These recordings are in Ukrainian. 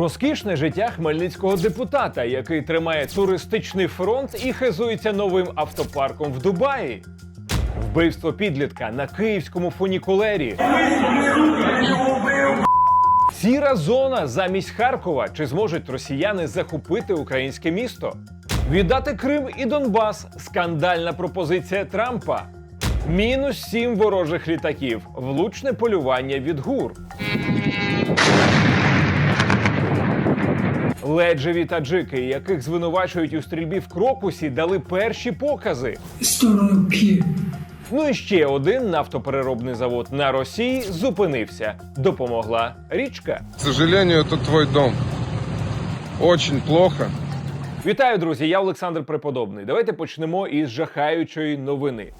Розкішне життя хмельницького депутата, який тримає туристичний фронт і хизується новим автопарком в Дубаї. Вбивство підлітка на київському фунікулері. Сіра зона замість Харкова. Чи зможуть росіяни захопити українське місто? Віддати Крим і Донбас. Скандальна пропозиція Трампа. Мінус сім ворожих літаків. Влучне полювання від гур. Леджеві таджики, яких звинувачують у стрільбі в крокусі, дали перші покази. сторону. Ну і ще один нафтопереробний завод на Росії зупинився. Допомогла річка. К сожалению, это твой дом. Очень плохо. Вітаю, друзі! Я Олександр Преподобний. Давайте почнемо із жахаючої новини.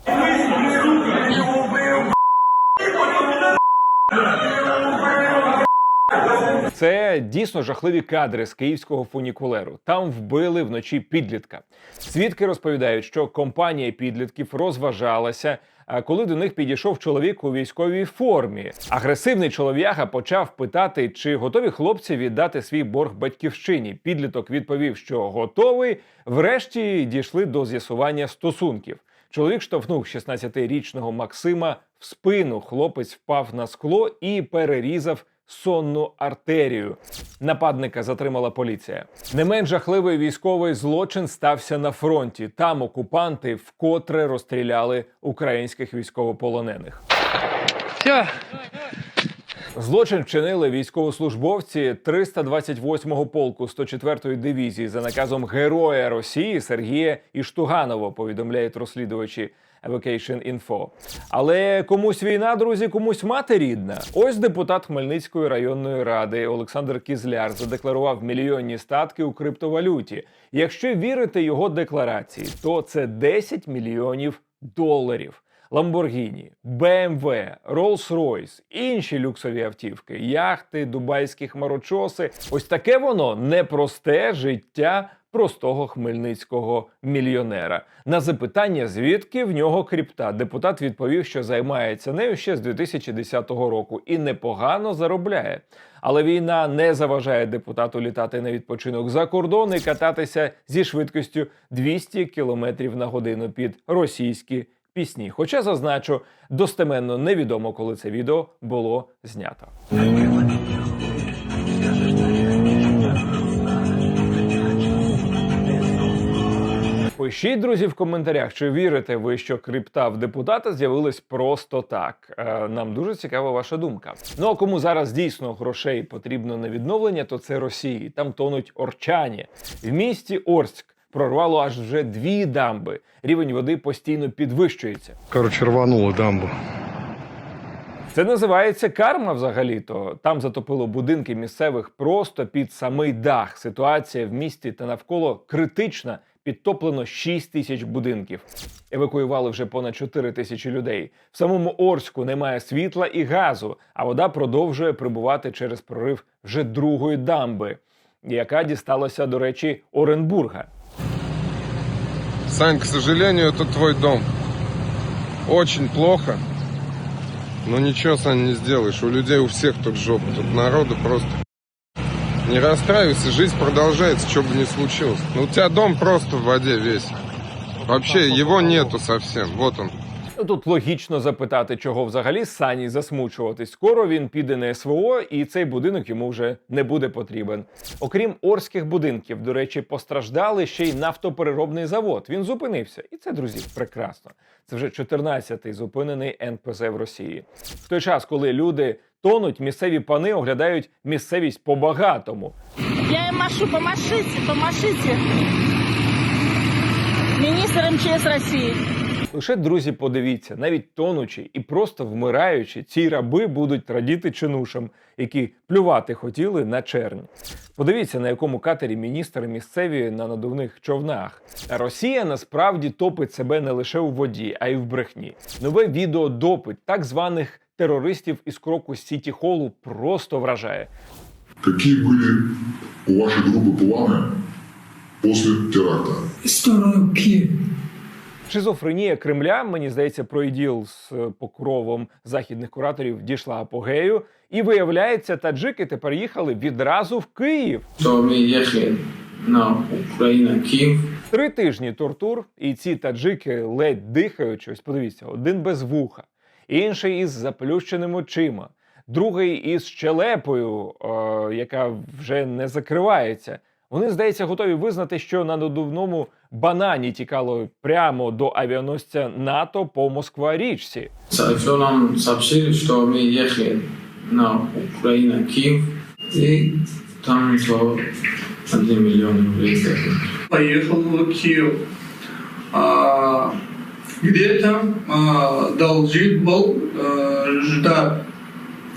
Це дійсно жахливі кадри з київського фунікулеру. Там вбили вночі підлітка. Свідки розповідають, що компанія підлітків розважалася. А коли до них підійшов чоловік у військовій формі, агресивний чолов'яга почав питати, чи готові хлопці віддати свій борг батьківщині. Підліток відповів, що готовий. Врешті дійшли до з'ясування стосунків. Чоловік штовхнув 16-річного Максима в спину. Хлопець впав на скло і перерізав сонну артерію. Нападника затримала поліція. Не менш жахливий військовий злочин стався на фронті. Там окупанти вкотре розстріляли українських військовополонених. Злочин вчинили військовослужбовці 328-го полку 104-ї дивізії за наказом Героя Росії Сергія Іштуганова, повідомляють розслідувачі Evocation Info. Але комусь війна, друзі, комусь мати рідна. Ось депутат Хмельницької районної ради Олександр Кізляр задекларував мільйонні статки у криптовалюті. Якщо вірити його декларації, то це 10 мільйонів доларів. Ламборгіні, BMW, Rolls-Royce, інші люксові автівки, яхти, дубайські хмарочоси. Ось таке воно непросте життя простого хмельницького мільйонера. На запитання, звідки в нього крипта, депутат відповів, що займається нею ще з 2010 року і непогано заробляє. Але війна не заважає депутату літати на відпочинок за кордон і кататися зі швидкістю 200 км на годину під російські пісні. Хоча зазначу, достеменно невідомо, коли це відео було знято. Пишіть, друзі, в коментарях, чи вірите ви, що крипта в депутата з'явилась просто так. Е, Нам дуже цікава ваша думка. Ну а кому зараз дійсно грошей потрібно на відновлення, то це Росії. Там тонуть орчані. В місті Орськ прорвало аж вже дві дамби. Рівень води постійно підвищується. Короче, рвануло дамбу. Це називається карма взагалі-то. Там затопило будинки місцевих просто під самий дах. Ситуація в місті та навколо критична. Підтоплено 6 тисяч будинків. Евакуювали вже понад 4 тисячі людей. В самому Орську немає світла і газу, а вода продовжує прибувати через прорив вже другої дамби, яка дісталася, до речі, Оренбурга. Сань, к сожалению, это твой дом. Очень плохо. Но ничего, Сань, не сделаешь. У людей у всех тут жопа. Тут народу просто... Не расстраивайся, жизнь продолжается, что бы ни случилось. Ну, у тебя дом просто в воде весь. Вообще, его нету совсем. Вот он. Ну, Тут логічно запитати, чого взагалі Сані засмучуватись. Скоро він піде на СВО, і цей будинок йому вже не буде потрібен. Окрім орських будинків, до речі, постраждали ще й нафтопереробний завод. Він зупинився, і це, друзі, прекрасно. Це вже 14-й зупинений НПЗ в Росії. В той час, коли люди тонуть, місцеві пани оглядають місцевість по-багатому. Я им машу, помашите, помашите. Министр МЧС России. Лише друзі, подивіться, навіть тонучі і просто вмираючи, ці раби будуть радіти чинушам, які плювати хотіли на чернь. Подивіться, на якому катері міністри місцеві на надувних човнах. Росія насправді топить себе не лише у воді, а й в брехні. Нове відео допит так званих терористів із кроку Сіті Холу просто вражає. Какие были у вашей группы планы после теракта? сторону Киев. Шизофренія Кремля, мені здається, про іділ з е, покровом західних кураторів дійшла апогею. І виявляється, таджики тепер їхали відразу в Київ. То ми їхали на Україну, Київ. Три тижні тортур, і ці таджики ледь дихають. Ось подивіться, один без вуха, інший із заплющеними очима, другий із щелепою, е, яка вже не закривається. Вони, здається, готові визнати, що на надувному банані тікало прямо до авіаносця НАТО по Москва річці. Все нам сообщили, что мы ехали на Украину, Киев. И там то 1 миллион рублей. поехал в Киев. А, где-то а, должен был а, ждать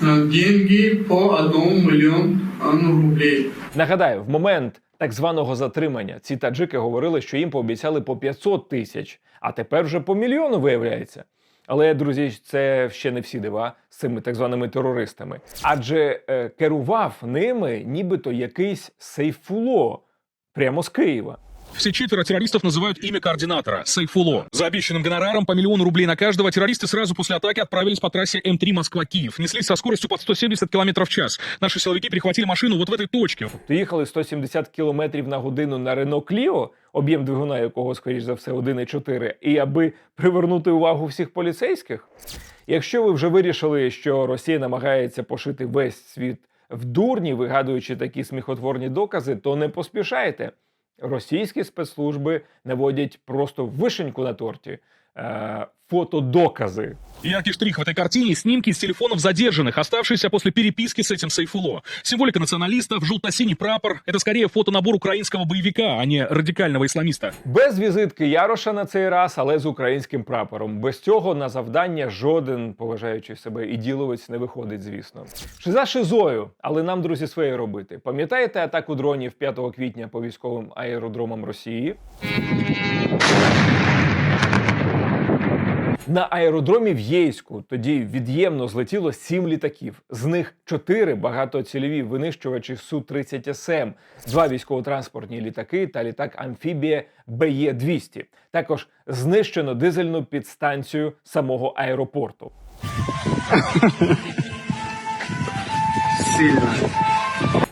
а, деньги по одному миллиону рублей. Нагадаю, в момент так званого затримання ці таджики говорили, що їм пообіцяли по 500 тисяч, а тепер вже по мільйону виявляється. Але друзі, це ще не всі дива з цими так званими терористами. Адже е, керував ними нібито якийсь сейфуло прямо з Києва. Все четверо террористов называют имя координатора – Сайфуло. За обещанным гонораром по миллиону рублей на каждого террористы сразу после атаки отправились по трассе М3 Москва-Киев. Неслись со скоростью под 170 км в час. Наши силовики перехватили машину вот в этой точке. То їхали 170 км на годину на Рено Кліо, об'єм двигуна якого, скоріш за все, 1,4, і аби привернути увагу всіх поліцейських. Якщо ви вже вирішили, що Росія намагається пошити весь світ в дурні, вигадуючи такі сміхотворні докази, то не поспішайте. Російські спецслужби наводять просто вишеньку на торті е, фотодокази. Яркий штрих в этой картине – снимки с телефонов задержанных, оставшиеся после переписки с этим Сайфуло. Символика националистов, желто-синий прапор – это скорее фотонабор украинского боевика, а не радикального исламиста. Без візитки Яроша на цей раз, але з українським прапором. Без цього на завдання жоден, поважаючи себе іділовець, не виходить, звісно. Шиза шизою, але нам, друзі, своє робити. Пам'ятаєте атаку дронів 5 квітня по військовим аеродромам Росії? На аеродромі в Єйську тоді від'ємно злетіло сім літаків. З них чотири багатоцільові винищувачі Су-30СМ, два військово-транспортні літаки та літак амфібія БЄ-200. Також знищено дизельну підстанцію самого аеропорту.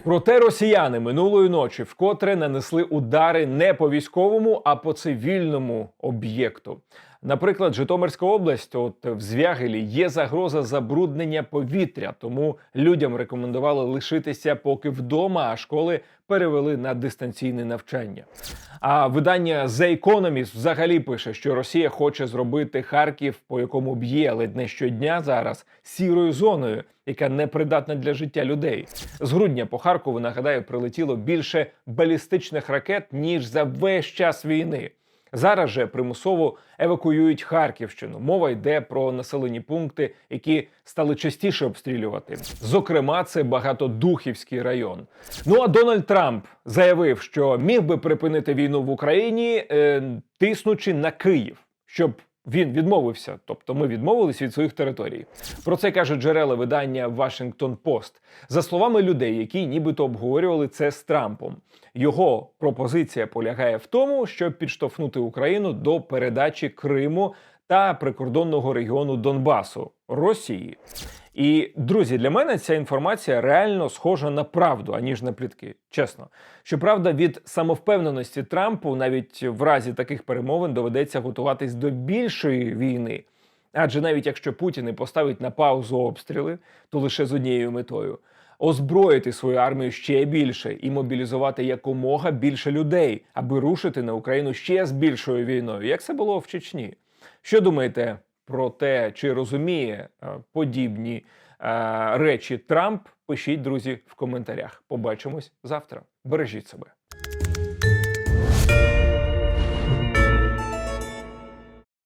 Проте росіяни минулої ночі вкотре нанесли удари не по військовому, а по цивільному об'єкту. Наприклад, Житомирська область, от в Звягелі, є загроза забруднення повітря, тому людям рекомендували лишитися поки вдома, а школи перевели на дистанційне навчання. А видання The Economist взагалі пише, що Росія хоче зробити Харків, по якому б'є ледь не щодня зараз, сірою зоною, яка не придатна для життя людей. З грудня по Харкову нагадаю прилетіло більше балістичних ракет ніж за весь час війни. Зараз же примусово евакуюють Харківщину. Мова йде про населені пункти, які стали частіше обстрілювати. Зокрема, це багатодухівський район. Ну а Дональд Трамп заявив, що міг би припинити війну в Україні, е, тиснучи на Київ, щоб він відмовився, тобто ми відмовились від своїх територій. Про це кажуть джерела видання Washington Post. За словами людей, які нібито обговорювали це з Трампом. Його пропозиція полягає в тому, щоб підштовхнути Україну до передачі Криму та прикордонного регіону Донбасу Росії. І друзі, для мене ця інформація реально схожа на правду, аніж на плітки. Чесно. Щоправда, від самовпевненості Трампу навіть в разі таких перемовин доведеться готуватись до більшої війни. Адже навіть якщо Путін і поставить на паузу обстріли, то лише з однією метою озброїти свою армію ще більше і мобілізувати якомога більше людей, аби рушити на Україну ще з більшою війною, як це було в Чечні. Що думаєте про те, чи розуміє е, подібні е, речі Трамп? Пишіть, друзі, в коментарях. Побачимось завтра. Бережіть себе.